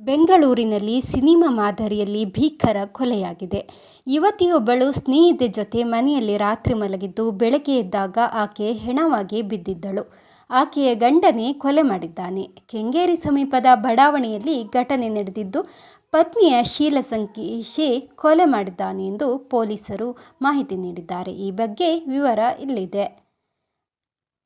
ಬೆಂಗಳೂರಿನಲ್ಲಿ ಸಿನಿಮಾ ಮಾದರಿಯಲ್ಲಿ ಭೀಕರ ಕೊಲೆಯಾಗಿದೆ. ಯುವತಿಯೊಬ್ಬಳು ಸ್ನೇಹಿತೆ ಜೊತೆ ಮನೆಯಲ್ಲಿ ರಾತ್ರಿ ಮಲಗಿದ್ದು ಬೆಳಗ್ಗೆ ಎದ್ದಾಗ ಆಕೆ ಹೆಣವಾಗಿ ಬಿದ್ದಿದ್ದಳು. ಆಕೆಯ ಗಂಡನೇ ಕೊಲೆ ಮಾಡಿದ್ದಾನೆ. ಕೆಂಗೇರಿ ಸಮೀಪದ ಬಡಾವಣೆಯಲ್ಲಿ ಘಟನೆ ನಡೆದಿದ್ದು ಪತ್ನಿಯ ಶೀಲ ಸಂಖ್ಯೆ ಕೊಲೆ ಮಾಡಿದ್ದಾನೆ ಎಂದು ಪೊಲೀಸರು ಮಾಹಿತಿ ನೀಡಿದ್ದಾರೆ. ಈ ಬಗ್ಗೆ ವಿವರ ಇಲ್ಲಿದೆ.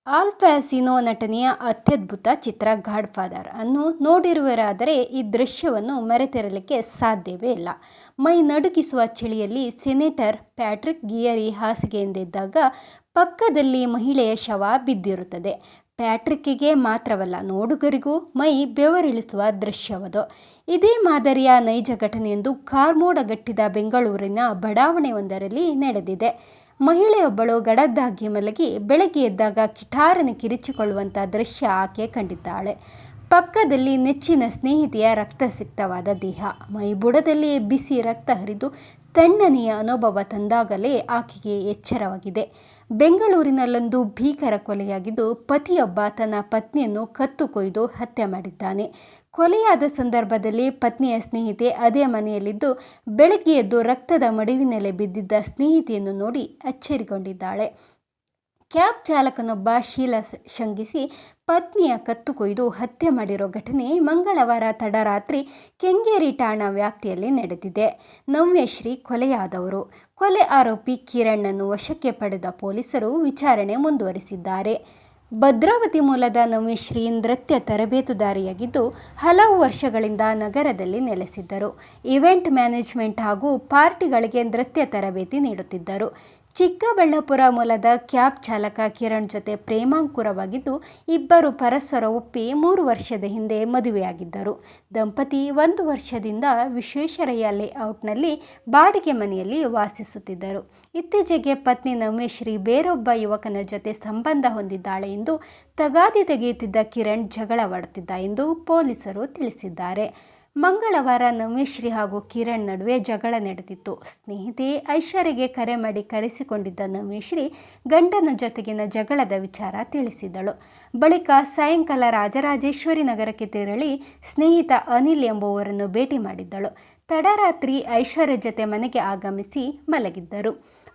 ಆಲ್ ಫ್ಯಾಸಿನೋ ನಟನೆಯ ಅತ್ಯದ್ಭುತ ಚಿತ್ರ ಗಾಡ್ ಫಾದರ್ ಅನ್ನು ನೋಡಿರುವರಾದರೆ ಈ ದೃಶ್ಯವನ್ನು ಮರೆತಿರಲಿಕ್ಕೆ ಸಾಧ್ಯವೇ ಇಲ್ಲ. ಮೈ ನಡುಕಿಸುವ ಚಳಿಯಲ್ಲಿ ಸೆನೆಟರ್ ಪ್ಯಾಟ್ರಿಕ್ ಗಿಯರಿ ಹಾಸಿಗೆಯಿಂದಿದ್ದಾಗ ಪಕ್ಕದಲ್ಲಿ ಮಹಿಳೆಯ ಶವ ಬಿದ್ದಿರುತ್ತದೆ. ಪ್ಯಾಟ್ರಿಕ್ಕಿಗೆ ಮಾತ್ರವಲ್ಲ, ನೋಡುಗರಿಗೂ ಮೈ ಬೆವರಿಳಿಸುವ ದೃಶ್ಯವದು. ಇದೇ ಮಾದರಿಯ ನೈಜ ಘಟನೆಯೊಂದು ಕಾರ್ಮೋಡಗಟ್ಟಿದ ಬೆಂಗಳೂರಿನ ಬಡಾವಣೆಯೊಂದರಲ್ಲಿ ನಡೆದಿದೆ. ಮಹಿಳೆಯೊಬ್ಬಳು ಗಡದ್ದಾಗಿ ಮಲಗಿ ಬೆಳಗ್ಗೆ ಎದ್ದಾಗ ಕಿಟಾರನೆ ಕಿರಿಚಿಕೊಳ್ಳುವಂಥ ದೃಶ್ಯ ಆಕೆ ಕಂಡಿದ್ದಾಳೆ. ಪಕ್ಕದಲ್ಲಿ ನೆಚ್ಚಿನ ಸ್ನೇಹಿತೆಯ ರಕ್ತಸಿಕ್ತವಾದ ದೇಹ. ಮೈಬುಡದಲ್ಲಿ ಬಿಸಿ ರಕ್ತ ಹರಿದು ತಣ್ಣನೆಯ ಅನುಭವ ತಂದಾಗಲೇ ಆಕೆಗೆ ಎಚ್ಚರವಾಗಿದೆ. ಬೆಂಗಳೂರಿನಲ್ಲೊಂದು ಭೀಕರ ಕೊಲೆಯಾಗಿದ್ದು ಪತಿಯೊಬ್ಬ ತನ್ನ ಪತ್ನಿಯನ್ನು ಕತ್ತು ಕೊಯ್ದು ಹತ್ಯೆ ಮಾಡಿದ್ದಾನೆ. ಕೊಲೆಯಾದ ಸಂದರ್ಭದಲ್ಲಿ ಪತ್ನಿಯ ಸ್ನೇಹಿತೆ ಅದೇ ಮನೆಯಲ್ಲಿದ್ದು ಬೆಳಗ್ಗೆ ಎದ್ದು ರಕ್ತದ ಮಡುವಿನಲ್ಲಿ ಬಿದ್ದಿದ್ದ ಸ್ನೇಹಿತೆಯನ್ನು ನೋಡಿ ಅಚ್ಚರಿಗೊಂಡಿದ್ದಾಳೆ. ಕ್ಯಾಬ್ ಚಾಲಕನೊಬ್ಬ ಶೀಲ ಶಂಕಿಸಿ ಪತ್ನಿಯ ಕತ್ತು ಕೊಯ್ದು ಹತ್ಯೆ ಮಾಡಿರೋ ಘಟನೆ ಮಂಗಳವಾರ ತಡರಾತ್ರಿ ಕೆಂಗೇರಿ ಠಾಣಾ ವ್ಯಾಪ್ತಿಯಲ್ಲಿ ನಡೆದಿದೆ. ನವ್ಯಶ್ರೀ ಕೊಲೆಯಾದವರು. ಕೊಲೆ ಆರೋಪಿ ಕಿರಣ್ಣನ್ನು ವಶಕ್ಕೆ ಪಡೆದ ಪೊಲೀಸರು ವಿಚಾರಣೆ ಮುಂದುವರಿಸಿದ್ದಾರೆ. ಭದ್ರಾವತಿ ಮೂಲದ ನವ್ಯಶ್ರೀ ನೃತ್ಯ ತರಬೇತುದಾರಿಯಾಗಿದ್ದು ಹಲವು ವರ್ಷಗಳಿಂದ ನಗರದಲ್ಲಿ ನೆಲೆಸಿದ್ದರು. ಇವೆಂಟ್ ಮ್ಯಾನೇಜ್ಮೆಂಟ್ ಹಾಗೂ ಪಾರ್ಟಿಗಳಿಗೆ ನೃತ್ಯ ತರಬೇತಿ ನೀಡುತ್ತಿದ್ದರು. ಚಿಕ್ಕಬಳ್ಳಾಪುರ ಮೂಲದ ಕ್ಯಾಬ್ ಚಾಲಕ ಕಿರಣ್ ಜೊತೆ ಪ್ರೇಮಾಂಕುರವಾಗಿದ್ದು, ಇಬ್ಬರು ಪರಸ್ಪರ ಒಪ್ಪಿ ಮೂರು ವರ್ಷದ ಹಿಂದೆ ಮದುವೆಯಾಗಿದ್ದರು. ದಂಪತಿ ಒಂದು ವರ್ಷದಿಂದ ವಿಶ್ವೇಶ್ವರಯ್ಯ ಲೇಔಟ್ನಲ್ಲಿ ಬಾಡಿಗೆ ಮನೆಯಲ್ಲಿ ವಾಸಿಸುತ್ತಿದ್ದರು. ಇತ್ತೀಚೆಗೆ ಪತ್ನಿ ನಮೇಶ್ರೀ ಬೇರೊಬ್ಬ ಯುವಕನ ಜೊತೆ ಸಂಬಂಧ ಹೊಂದಿದ್ದಾಳೆ ಎಂದು ತಗಾದಿ ತೆಗೆಯುತ್ತಿದ್ದ ಕಿರಣ್ ಜಗಳವಾಡುತ್ತಿದ್ದ ಎಂದು ಪೊಲೀಸರು ತಿಳಿಸಿದ್ದಾರೆ. ಮಂಗಳವಾರ ನವ್ಯಶ್ರೀ ಹಾಗೂ ಕಿರಣ್ ನಡುವೆ ಜಗಳ ನಡೆದಿತ್ತು. ಸ್ನೇಹಿತೆ ಐಶ್ವರ್ಯಗೆ ಕರೆ ಮಾಡಿ ಕರೆಸಿಕೊಂಡಿದ್ದ ನವ್ಯಶ್ರೀ ಗಂಡನ ಜೊತೆಗಿನ ಜಗಳದ ವಿಚಾರ ತಿಳಿಸಿದಳು. ಬಳಿಕ ಸಾಯಂಕಾಲ ರಾಜರಾಜೇಶ್ವರಿ ನಗರಕ್ಕೆ ತೆರಳಿ ಸ್ನೇಹಿತ ಅನಿಲ್ ಎಂಬುವರನ್ನು ಭೇಟಿ ಮಾಡಿದ್ದಳು. ತಡರಾತ್ರಿ ಐಶ್ವರ್ಯ ಜೊತೆ ಮನೆಗೆ ಆಗಮಿಸಿ ಮಲಗಿದ್ದರು.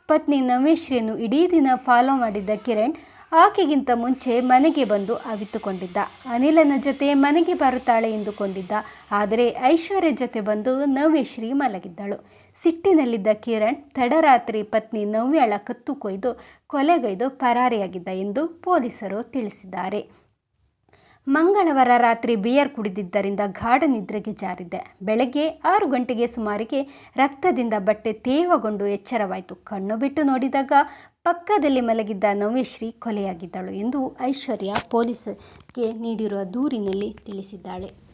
ಪತ್ನಿ ನವ್ಯಶ್ರೀಯನ್ನು ಇಡೀ ದಿನ ಫಾಲೋ ಮಾಡಿದ್ದ ಕಿರಣ್ ಆಕೆಗಿಂತ ಮುಂಚೆ ಮನೆಗೆ ಬಂದು ಅವಿತುಕೊಂಡಿದ್ದ. ಅನಿಲನ ಜೊತೆ ಮನೆಗೆ ಬರುತ್ತಾಳೆ ಎಂದುಕೊಂಡಿದ್ದ. ಆದರೆ ಐಶ್ವರ್ಯ ಜೊತೆ ಬಂದು ನವ್ಯಶ್ರೀ ಮಲಗಿದ್ದಳು. ಸಿಟ್ಟಿನಲ್ಲಿದ್ದ ಕಿರಣ್ ತಡರಾತ್ರಿ ಪತ್ನಿ ನವ್ಯಳ ಕತ್ತು ಕೊಯ್ದು ಕೊಲೆಗೈದು ಪರಾರಿಯಾಗಿದ್ದ ಎಂದು ಪೊಲೀಸರು ತಿಳಿಸಿದ್ದಾರೆ. ಮಂಗಳವಾರ ರಾತ್ರಿ ಬಿಯರ್ ಕುಡಿದಿದ್ದರಿಂದ ಗಾಢ ನಿದ್ರೆಗೆ ಜಾರಿದ್ದೆ ಬೆಳಗ್ಗೆ ಆರು ಗಂಟೆಗೆ ಸುಮಾರಿಗೆ ರಕ್ತದಿಂದ ಬಟ್ಟೆ ತೇವಗೊಂಡು ಎಚ್ಚರವಾಯಿತು. ಕಣ್ಣು ಬಿಟ್ಟು ನೋಡಿದಾಗ ಪಕ್ಕದಲ್ಲಿ ಮಲಗಿದ್ದ ನವ್ಯಶ್ರೀ ಕೊಲೆಯಾಗಿದ್ದಳು ಎಂದು ಐಶ್ವರ್ಯ ಪೊಲೀಸರಿಗೆ ನೀಡಿರುವ ದೂರಿನಲ್ಲಿ ತಿಳಿಸಿದ್ದಾಳೆ.